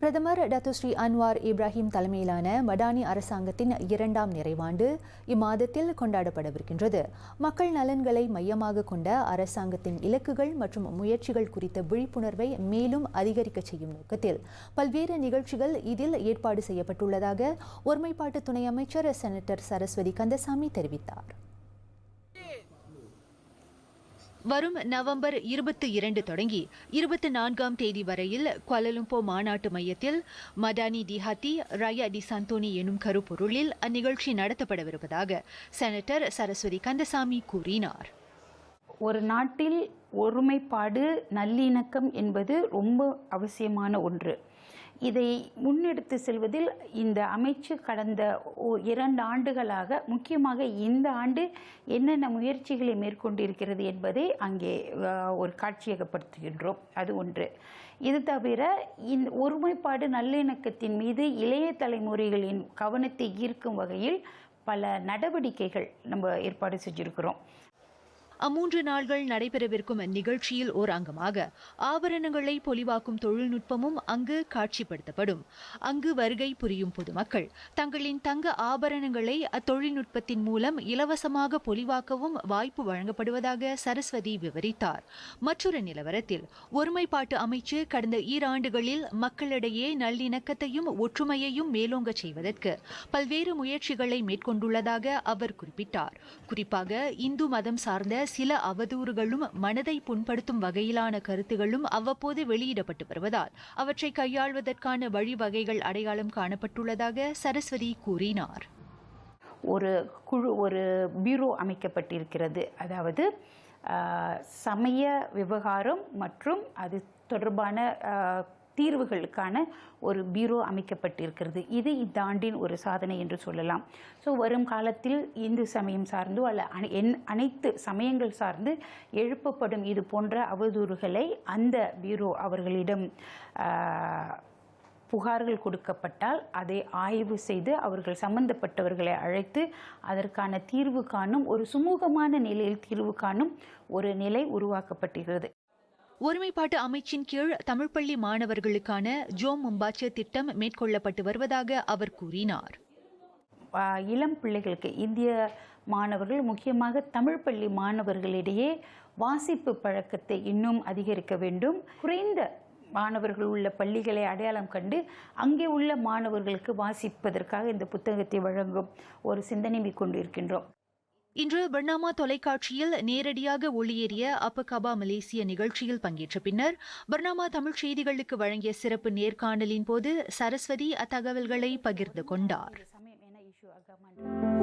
பிரதமர் Datuk Seri Anwar Ibrahim தலைமையிலான மடானி அரசாங்கத்தின் இரண்டாம் நிறைவாண்டு இம்மாதத்தில் கொண்டாடப்படவிருக்கின்றது. மக்கள் நலன்களை மையமாக கொண்ட அரசாங்கத்தின் இலக்குகள் மற்றும் முயற்சிகள் குறித்த விழிப்புணர்வை மேலும் அதிகரிக்க செய்யும் நோக்கத்தில் பல்வேறு நிகழ்ச்சிகள் இதில் ஏற்பாடு செய்யப்பட்டுள்ளதாக ஒருமைப்பாட்டு துணை அமைச்சர் செனட்டர் சரஸ்வதி கந்தசாமி தெரிவித்தார். வரும் நவம்பர் இருபத்தி இரண்டு தொடங்கி இருபத்தி நான்காம் தேதி வரையில் குவலலும்போ மாநாட்டு மையத்தில் மடானி டிஹாத்தி ரயா டி சந்தோனி எனும் கருப்பொருளில் அந்நிகழ்ச்சி நடத்தப்படவிருப்பதாக செனட்டர் சரஸ்வதி கந்தசாமி கூறினார். ஒரு நாட்டில் ஒருமைப்பாடு நல்லிணக்கம் என்பது ரொம்ப அவசியமான ஒன்று. இதை முன்னெடுத்து செல்வதில் இந்த அமைச்சு கடந்த ஓ- இரண்டு ஆண்டுகளாக முக்கியமாக இந்த ஆண்டு என்னென்ன முயற்சிகளை மேற்கொண்டிருக்கிறது என்பதை அங்கே ஒரு காட்சியகப்படுத்துகின்றோம். அது ஒன்று. இது தவிர இந்த ஒருமைப்பாடு நல்லிணக்கத்தின் மீது இளைய தலைமுறைகளின் கவனத்தை ஈர்க்கும் வகையில் பல நடவடிக்கைகள் நம்ம ஏற்பாடு செஞ்சிருக்கிறோம். அம்மூன்று நாள்கள் நடைபெறவிருக்கும் நிகழ்ச்சியில் ஓர் அங்கமாக ஆபரணங்களை பொலிவாக்கும் தொழில்நுட்பமும் அங்கு காட்சிப்படுத்தப்படும். அங்கு வருகை புரியும் பொதுமக்கள் தங்களின் தங்க ஆபரணங்களை அத்தொழில்நுட்பத்தின் மூலம் இலவசமாக பொலிவாக்கவும் வாய்ப்பு வழங்கப்படுவதாக சரஸ்வதி விவரித்தார். மற்றொரு நிலவரத்தில் ஒருமைப்பாட்டு அமைச்சு கடந்த ஈராண்டுகளில் மக்களிடையே நல்லிணக்கத்தையும் ஒற்றுமையையும் மேலோங்க செய்வதற்கு பல்வேறு முயற்சிகளை மேற்கொண்டுள்ளதாக அவர் குறிப்பிட்டார். குறிப்பாக இந்து மதம் சார்ந்த சில அவதூறுகளும் மனதை புண்படுத்தும் வகையிலான கருத்துகளும் அவ்வப்போது வெளியிடப்பட்டு வருவதால் அவற்றை கையாள்வதற்கான வழிவகைகள் அடையாளம் காணப்பட்டுள்ளதாக சரஸ்வதி கூறினார். ஒரு குழு ஒரு பியூரோ அமைக்கப்பட்டிருக்கிறது. அதாவது சமய விவகாரம் மற்றும் அது தொடர்பான தீர்வுகளுக்கான ஒரு பியூரோ அமைக்கப்பட்டிருக்கிறது. இது இந்த ஆண்டின் ஒரு சாதனை என்று சொல்லலாம். ஸோ வரும் காலத்தில் இந்து சமயம் சார்ந்தோ அல்ல அனை- என்- அனைத்து சமயங்கள் சார்ந்து எழுப்பப்படும் இது போன்ற அவதூறுகளை அந்த பியூரோ அவர்களிடம் புகார்கள் கொடுக்கப்பட்டால் அதை ஆய்வு செய்து அவர்கள் சம்பந்தப்பட்டவர்களை அழைத்து அதற்கான தீர்வு காணும் ஒரு சுமூகமான நிலையில் தீர்வு காணும் ஒரு நிலை உருவாக்கப்பட்டிருக்கிறது. ஒருமைப்பாட்டு அமைச்சின் கீழ் தமிழ் பள்ளி மாணவர்களுக்கான ஜோம் மும்பாச்சு திட்டம் மேற்கொள்ளப்பட்டு வருவதாக அவர் கூறினார். இளம் பிள்ளைகளுக்கு இந்திய மாணவர்கள் முக்கியமாக தமிழ் பள்ளி மாணவர்களிடையே வாசிப்பு பழக்கத்தை இன்னும் அதிகரிக்க வேண்டும். குறைந்த மாணவர்கள் உள்ள பள்ளிகளை அடையாளம் கண்டு அங்கே உள்ள மாணவர்களுக்கு வாசிப்பதற்காக இந்த புத்தகத்தை வழங்கும் ஒரு சிந்தனை இருக்கின்றோம் இன்று பர்னாமா தொலைக்காட்சியில் நேரடியாக ஒளியேறிய அப்பகபா மலேசிய நிகழ்ச்சியில் பங்கேற்ற பின்னர் பர்னாமா தமிழ் செய்திகளுக்கு வழங்கிய சிறப்பு நேர்காணலின் போது சரஸ்வதி அத்தகவல்களை பகிர்ந்து கொண்டார். சமயம் இஷ்யூ